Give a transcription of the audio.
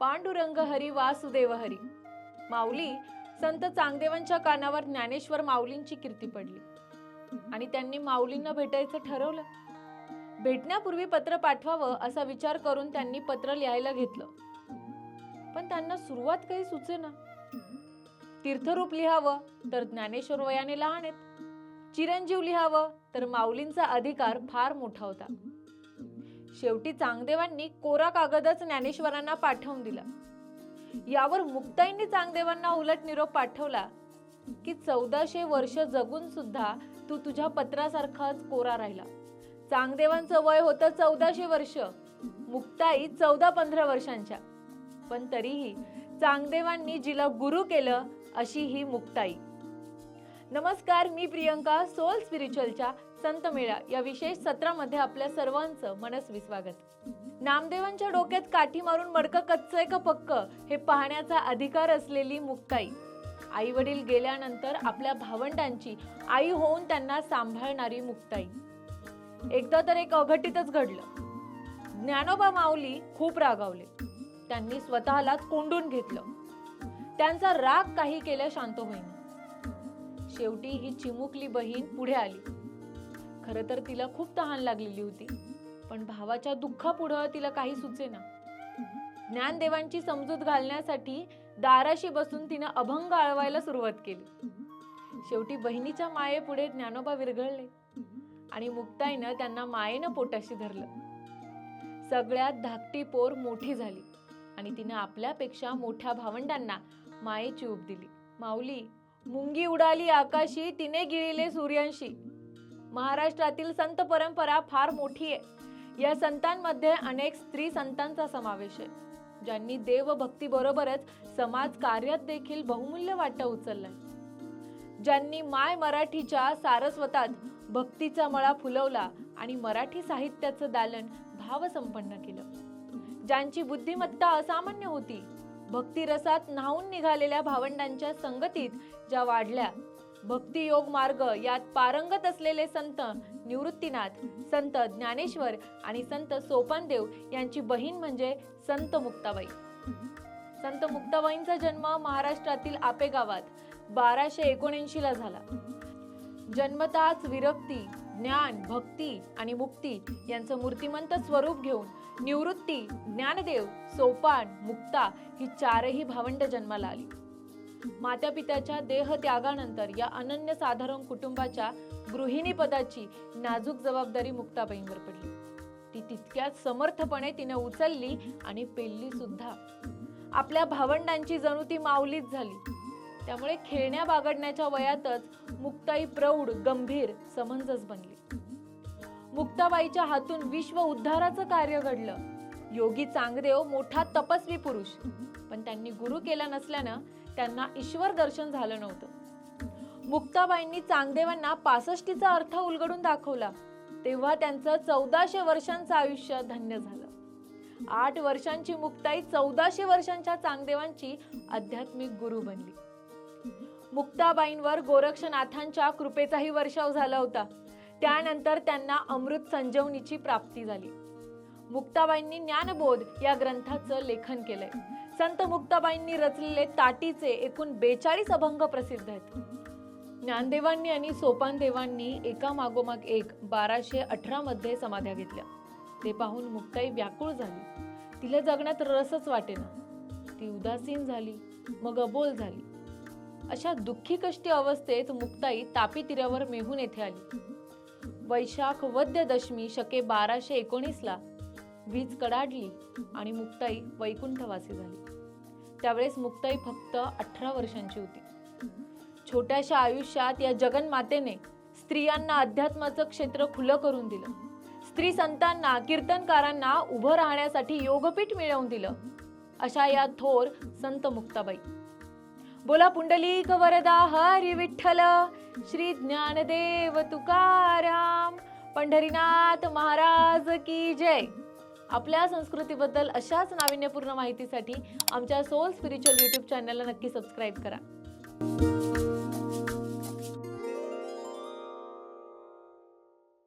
पांडुरंग हरी वासुदेव हरी. माऊली संत चांगदेवांच्या कानावर ज्ञानेश्वर माऊलींची कीर्ती पडली. आणि त्यांनी माऊलींना भेटायचं ठरवलं. भेटण्यापूर्वी पत्र पाठवावं असा विचार करून त्यांनी पत्र लिहायला घेतलं. पण त्यांना सुरुवात काही सुचेना. तीर्थरूप लिहावं तर ज्ञानेश्वर वयाने लहान आहेत. चिरंजीव लिहावं तर माऊलींचा अधिकार फार मोठा होता. शेवटी चांगदेवांनी कोरा कागदच ज्ञानेश्वरांना पाठवून दिला. यावर मुक्ताईंनी चांगदेवांना उलट निरोप पाठवला की चौदाशे वर्ष जगून सुद्धा तू तुझ्या पत्रासारखाच कोरा राहिला. चांगदेवांचं वय होतं चौदाशे वर्ष. मुक्ताई चौदा पंधरा वर्षांच्या. पण तरीही चांगदेवांनी जिला गुरु केलं अशी ही मुक्ताई. नमस्कार मी प्रियंका सोल स्पिरिच्युअलच्या संत मेळा या विशेष सत्रामध्ये आपल्या सर्वांचं मनस्वी स्वागत. नामदेवांच्या डोक्यात काठी मारून मडकं कच्चंय का पक्क हे पाहण्याचा अधिकार असलेली मुक्ताई आई वडील गेल्यानंतर आपल्या भावंडांची आई होऊन त्यांना सांभाळणारी मुक्ताई. एकदा तर एक अघटितच घडलं. ज्ञानोबा माऊली खूप रागावले. त्यांनी स्वतःलाच कोंडून घेतलं. त्यांचा राग काही केल्या शांत होईना. शेवटी ही चिमुकली बहीण पुढे आली. खरं तर तिला खूप तहान लागलेली होती. पण भावाच्या दुःखापुढं तिला काही सुचेना. ज्ञानदेवांची समजूत घालण्यासाठी दाराशी बसून तिनं अभंग आळवायला सुरुवात केली. शेवटी बहिणीच्या मायेपुढे ज्ञानोबा विरघळले आणि मुक्ताईनं त्यांना मायेनं पोटाशी धरलं. सगळ्यात धाकटी पोर मोठी झाली आणि तिनं आपल्यापेक्षा मोठ्या भावंडांना मायेची ऊब दिली. माऊली मुंगी उडाली आकाशी तिने गिळिले सूर्यांशी. महाराष्ट्रातील संत परंपरा फार मोठी आहे. या संतांमध्ये अनेक स्त्री संतांचा समावेश आहे. ज्यांनी देवभक्ती बरोबरच समाज कार्यात देखील बहुमूल्य वाटा उचललाय. ज्यांनी माय मराठीच्या सारस्वतात भक्तीचा मळा फुलवला आणि मराठी साहित्याचं दालन भावसंपन्न केलं. ज्यांची बुद्धिमत्ता असामान्य होती भक्तिरसात न्हावून निघालेल्या भावंडांच्या संगतीत ज्या वाढल्या भक्तियोग मार्ग यात पारंगत असलेले संत निवृत्तीनाथ संत ज्ञानेश्वर आणि संत सोपानदेव यांची बहीण म्हणजे संत मुक्ताबाई. संत मुक्ताबाईंचा जन्म महाराष्ट्रातील आपे गावात बाराशे एकोणऐंशी ला झाला. जन्मताच विरक्ती ज्ञान भक्ती आणि मुक्ती यांचं मूर्तिमंत स्वरूप घेऊन निवृत्ती ज्ञानदेव सोपान मुक्ता ही चारही भावंड जन्माला आली. माता पित्याच्या देह त्यागानंतर या अनन्य साधारण कुटुंबाच्या गृहिणी पदाची नाजूक जबाबदारी मुक्ताबाईंवर पडली. ती तितक्याच समर्थपणे तिने उचलली आणि पेलली सुद्धा. आपल्या भावंडांची जणू ती माऊलीच झाली. त्यामुळे खेळण्या बागडण्याच्या वयातच मुक्ताई प्रौढ गंभीर समंजस बनली. मुक्ताबाईच्या हातून विश्व उद्धाराचं कार्य घडलं. योगी चांगदेव मोठा तपस्वी पुरुष. पण त्यांनी गुरु केला नसल्यानं त्यांना ईश्वर दर्शन झालं नव्हतं. मुक्ताबाईंनी चांगदेवांना पासष्टीचा अर्थ उलगडून दाखवला. तेव्हा त्यांचं चौदाशे वर्षांचं आयुष्य धन्य झालं. आठ वर्षांची मुक्ताई चौदाशे वर्षांच्या चांगदेवांची आध्यात्मिक गुरु बनली. मुक्ताबाईंवर गोरक्षनाथांच्या कृपेचाही वर्षाव झाला होता. त्यानंतर त्यांना अमृत संजीवनीची प्राप्ती झाली. मुक्ताबाईंनी ज्ञानबोध या ग्रंथाचं लेखन केलंय. संत मुक्ताबाईंनी रचलेले ताटीचे एकूण बेचाळीस अभंग प्रसिद्ध आहेत. ज्ञानदेवांनी आणि सोपानदेवांनी एका मागोमाग एक बाराशे अठरा मध्ये समाध्या घेतल्या. ते पाहून मुक्ताई व्याकुळ झाली. तिला जगण्यात रसच वाटेना. ती उदासीन झाली मग अबोल झाली. अशा दुःखी कष्टी अवस्थेत मुक्ताई तापी तीरावर मेहून येथे आली. वैशाख वद्य दशमी शके बाराशे एकोणीसला वीज कडाडली आणि मुक्ताई वैकुंठवासी झाली. त्यावेळेस मुक्ताई फक्त अठरा वर्षांची होती. छोट्याशा आयुष्यात या जगन्मातेने स्त्रियांना अध्यात्माचं क्षेत्र खुलं करून दिलं. स्त्री संतांना कीर्तनकारांना उभं राहण्यासाठी योगपीठ मिळवून दिलं. अशा या थोर संत मुक्ताबाई. बोला पुंडलिक वरदा हरी विठ्ठल श्री ज्ञानदेव तुकाराम पंढरीनाथ महाराज की जय. आपल्या संस्कृतीबद्दल अशाच नाविन्यपूर्ण माहितीसाठी आमच्या सोल स्पिरिच्युअल यूट्यूब चॅनलला नक्की सबस्क्राईब करा.